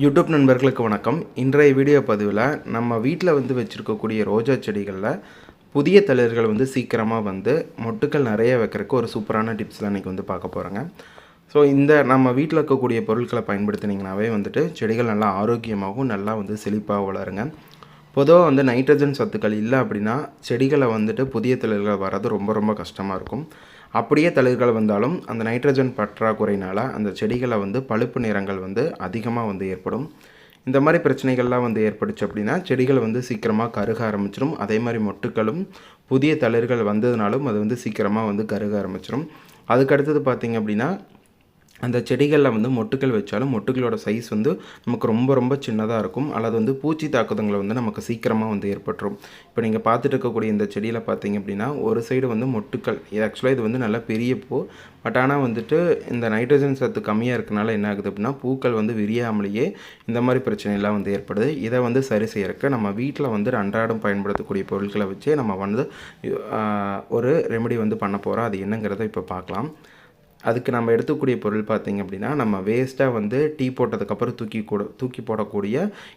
YouTube நண்பர்களுக்கு வணக்கம். இன்றைய வீடியோ பதிவில் நம்ம வீட்டில் வந்து வச்சுருக்கக்கூடிய ரோஜா செடிகளில் புதிய தளிர்கள் வந்து சீக்கிரமாக வந்து மொட்டுக்கள் நிறைய வைக்கிறதுக்கு ஒரு சூப்பரான டிப்ஸ்லாம் இன்றைக்கி வந்து பார்க்க போகிறோங்க ஸோ இந்த நம்ம வீட்டில் இருக்கக்கூடிய பொருட்களை பயன்படுத்தினீங்கனாவே வந்துட்டு செடிகள் நல்லா ஆரோக்கியமாகவும் நல்லா வந்து செழிப்பாக வளருங்க. பொதுவாக வந்து நைட்ரஜன் சத்துக்கள் இல்லை அப்படின்னா செடிகளை வந்துட்டு புதிய தளிர்கள் வர்றது ரொம்ப ரொம்ப கஷ்டமாக இருக்கும். அப்படியே தளிர்கள் வந்தாலும் அந்த நைட்ரஜன் பற்றாக்குறையினால் அந்த செடிகளை வந்து பழுப்பு நிறங்கள் வந்து அதிகமாக வந்து ஏற்படும். இந்த மாதிரி பிரச்சனைகள்லாம் வந்து ஏற்பட்டுச்சு அப்படின்னா செடிகள் வந்து சீக்கிரமாக கருக ஆரம்பிச்சிடும் அதே மாதிரி மொட்டுக்களும் புதிய தளிர்கள் வந்ததுனாலும் அது வந்து சீக்கிரமாக வந்து கருக ஆரம்பிச்சிடும் அதுக்கடுத்தது பார்த்திங்க அப்படின்னா அந்த செடிகளில் வந்து மொட்டுக்கள் வச்சாலும் மொட்டுகளோட சைஸ் வந்து நமக்கு ரொம்ப ரொம்ப சின்னதாக இருக்கும். அல்லது வந்து பூச்சி தாக்குதங்களை வந்து நமக்கு சீக்கிரமாக வந்து ஏற்பட்டுரும். இப்போ நீங்கள் பார்த்துட்டு இருக்கக்கூடிய இந்த செடியில் பார்த்தீங்க அப்படின்னா ஒரு சைடு வந்து மொட்டுக்கள். இது ஆக்சுவலாக இது வந்து நல்லா பெரிய பூ. பட் ஆனால் வந்துட்டு இந்த நைட்ரஜன் சத்து கம்மியாக இருக்கனால என்ன ஆகுது அப்படின்னா பூக்கள் வந்து விரியாமலேயே இந்த மாதிரி பிரச்சனைலாம் வந்து ஏற்படுது. இதை வந்து சரி செய்யறக்கு நம்ம வீட்டில் வந்து அன்றாடம் பயன்படுத்தக்கூடிய பொருட்களை வச்சே நம்ம வந்து ஒரு ரெமெடி வந்து பண்ண போகிறோம் அது என்னங்கிறத இப்போ பார்க்கலாம். அதுக்கு நம்ம எடுத்துக்கூடிய பொருள் பார்த்திங்க அப்படின்னா நம்ம வேஸ்ட்டாக வந்து டீ போட்டதுக்கப்புறம் தூக்கி கூட தூக்கி போடக்கூடிய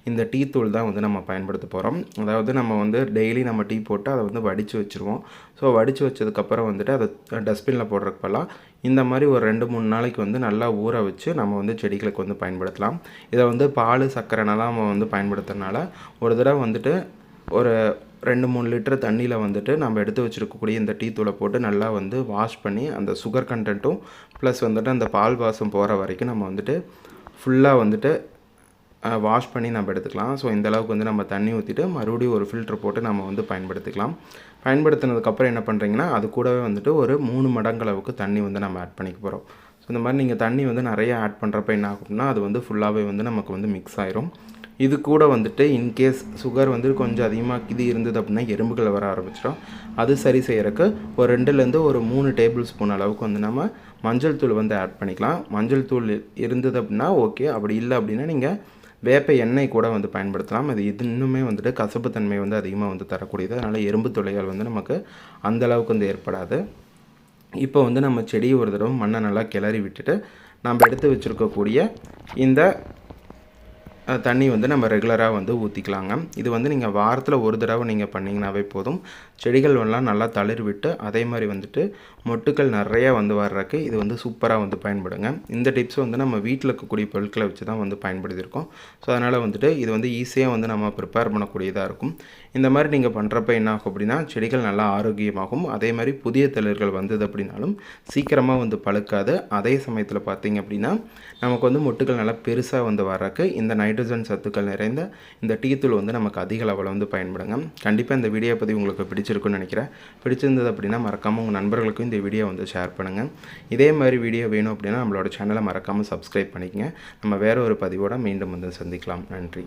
இந்த டீ தூள் தான் வந்து நம்ம பயன்படுத்த போகிறோம் அதாவது நம்ம வந்து டெய்லி நம்ம டீ போட்டு அதை வந்து வடித்து வச்சுருவோம். ஸோ வடித்து வச்சதுக்கப்புறம் வந்துட்டு அதை டஸ்ட்பினில் போடுறப்பெல்லாம் இந்த மாதிரி ஒரு ரெண்டு மூணு நாளைக்கு வந்து நல்லா ஊற வச்சு நம்ம வந்து செடிகளுக்கு வந்து பயன்படுத்தலாம். இதை வந்து பால் சர்க்கரைனாலாம் நம்ம வந்து பயன்படுத்துறதுனால ஒரு தடவை வந்துட்டு ஒரு ரெண்டு மூணு லிட்டர் தண்ணியில் வந்துட்டு நம்ம எடுத்து வச்சுருக்கக்கூடிய இந்த டீ தூளை போட்டு நல்லா வந்து வாஷ் பண்ணி அந்த சுகர் கண்டென்ட்டும் ப்ளஸ் வந்துட்டு அந்த பால் வாசம் போகிற வரைக்கும் நம்ம வந்துட்டு ஃபுல்லாக வந்துட்டு வாஷ் பண்ணி நம்ம எடுத்துக்கலாம். ஸோ இந்த அளவுக்கு வந்து நம்ம தண்ணி ஊற்றிட்டு மறுபடியும் ஒரு ஃபில்ட்ரு போட்டு நம்ம வந்து பயன்படுத்திக்கலாம். பயன்படுத்தினதுக்கப்புறம் என்ன பண்ணுறீங்கன்னா அது கூடவே வந்துட்டு ஒரு மூணு மடங்கு அளவுக்கு தண்ணி வந்து நம்ம ஆட் பண்ணிக்க போகிறோம் ஸோ இந்த மாதிரி நீங்கள் தண்ணி வந்து நிறைய ஆட் பண்ணுறப்ப என்ன ஆகும்னா அது வந்து ஃபுல்லாகவே வந்து நமக்கு வந்து மிக்ஸ் ஆயிரும். இது கூட வந்துட்டு இன்கேஸ் சுகர் வந்து கொஞ்சம் அதிகமாக இது இருந்தது அப்படின்னா எறும்புகள் வர ஆரம்பிச்சிடும். அது சரி செய்கிறக்கு ஒரு ரெண்டுலேருந்து ஒரு மூணு டேபிள் ஸ்பூன் அளவுக்கு வந்து நம்ம மஞ்சள் தூள் வந்து ஆட் பண்ணிக்கலாம். மஞ்சள் தூள் இருந்தது அப்படின்னா ஓகே அப்படி இல்லை அப்படின்னா நீங்கள் வேப்ப எண்ணெய் கூட வந்து பயன்படுத்தலாம். அது இது இன்னுமே வந்துட்டு கசப்புத்தன்மை வந்து அதிகமாக வந்து தரக்கூடியது. அதனால் எறும்பு துளைகள் வந்து நமக்கு அந்தளவுக்கு வந்து ஏற்படாது. இப்போ வந்து நம்ம செடியை ஒரு தடவை மண்ணை நல்லா கிளறி விட்டுட்டு நம்ம எடுத்து வச்சுருக்கக்கூடிய இந்த தண்ணி வந்து நம்ம ரெகுலராக வந்து ஊற்றிக்கலாங்க இது வந்து நீங்கள் வாரத்தில் ஒரு தடவை நீங்கள் பண்ணிங்கனாவே போதும். செடிகள் எல்லாம் நல்லா தளிர் விட்டு அதே மாதிரி வந்துட்டு மொட்டுக்கள் நிறையா வந்து வர்றதுக்கு இது வந்து சூப்பராக வந்து பயன்படுங்க. இந்த டிப்ஸ் வந்து நம்ம வீட்டில் இருக்கக்கூடிய பொருட்களை வச்சு தான் வந்து பயன்படுத்தியிருக்கோம். ஸோ அதனால் வந்துட்டு இது வந்து ஈஸியாக வந்து நம்ம ப்ரிப்பேர் பண்ணக்கூடியதாக இருக்கும். இந்த மாதிரி நீங்கள் பண்ணுறப்ப என்ன ஆகும் அப்படின்னா செடிகள் நல்லா ஆரோக்கியமாகும். அதே மாதிரி புதிய தளிர்கள் வந்தது அப்படின்னாலும் சீக்கிரமாக வந்து பழுக்காது. அதே சமயத்தில் பார்த்திங்க அப்படின்னா நமக்கு வந்து மொட்டுகள் நல்லா பெருசாக வந்து வர்றதுக்கு இந்த நைட்ரஜன் சத்துக்கள் நிறைந்த இந்த டீ தூள் வந்து நமக்கு அதிக அளவில் வந்து பயன்படுங்க. கண்டிப்பாக இந்த வீடியோ பற்றி உங்களுக்கு பிடிச்சிருக்குன்னு நினைக்கிறேன். பிடிச்சிருந்தது அப்படின்னா மறக்காமல் உங்கள் நண்பர்களுக்கும் இந்த வீடியோ வந்து ஷேர் பண்ணுங்கள் இதே மாதிரி வீடியோ வேணும் அப்படின்னா நம்மளோட சேனலை மறக்காமல் சப்ஸ்கிரைப் பண்ணிக்கங்க. நம்ம வேறு ஒரு பதிவோடு மீண்டும் வந்து சந்திக்கலாம். நன்றி.